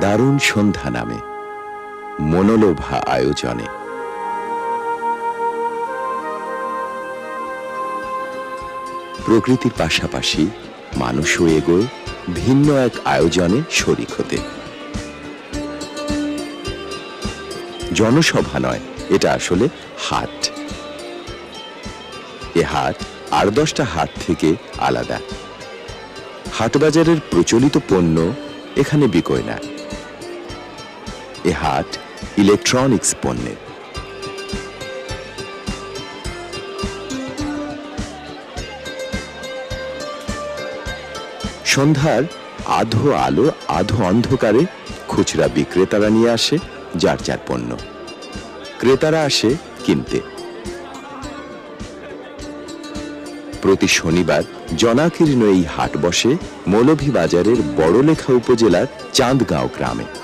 দারুণ সন্ধ্যা নামে, মনোলোভা আয়োজনে। প্রকৃতির পাশাপাশি মানুষও এগোয় ভিন্ন এক আয়োজনে শরিক হতে। জনসভা নয়, এটা আসলে হাট। এ হাট আর দশটা হাট থেকে আলাদা। হাটবাজারের প্রচলিত পণ্য এখানে বিকয় না। এ হাট ইলেকট্রনিক্স পণ্যের সন্ধ্যার আধো আলো, আধো অন্ধকারে খুচরা বিক্রেতারা নিয়ে আসে যার যার পণ্য। ক্রেতারা আসে কিনতে। প্রতি শনিবার জনাকীর্ণ এই হাট বসে মৌলভীবাজারের বড়লেখা উপজেলার চাঁদগাঁও গ্রামে।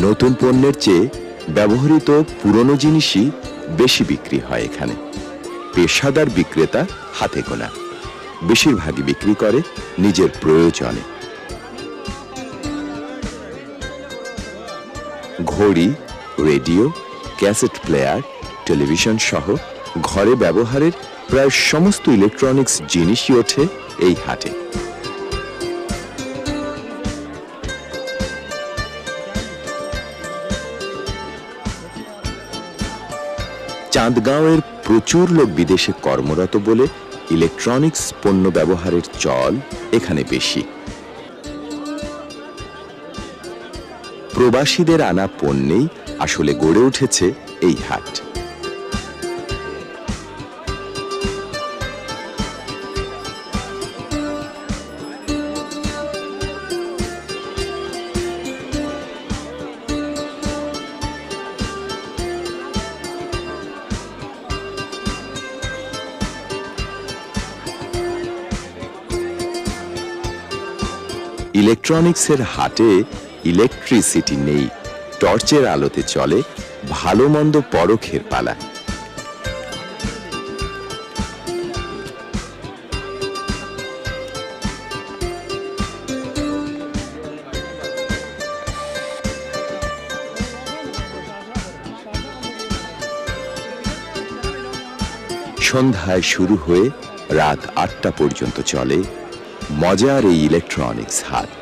নতুন পণ্যের চেয়ে ব্যবহৃত পুরনো জিনিসই বেশি বিক্রি হয় এখানে। পেশাদার বিক্রেতা হাতে গোনা। বেশিরভাগই বিক্রি করে নিজের প্রয়োজনে। ঘড়ি, রেডিও, ক্যাসেট প্লেয়ার, টেলিভিশন সহ ঘরে ব্যবহারের প্রায় সমস্ত ইলেকট্রনিক্স জিনিসই ওঠে এই হাটে। চাঁদগাঁওয়ের প্রচুর লোক বিদেশে কর্মরত বলে ইলেকট্রনিক্স পণ্য ব্যবহারের চল এখানে বেশি। প্রবাসীদের আনা পণ্যেই আসলে গড়ে উঠেছে এই হাট। ইলেকট্রনিক্সের হাটে ইলেকট্রিসিটি নেই। টর্চের আলোতে চলে ভালো মন্দ পরখের পালা। সন্ধ্যায় শুরু হয়ে রাত আটটা পর্যন্ত চলে মজার এই ইলেকট্রনিক্স হাট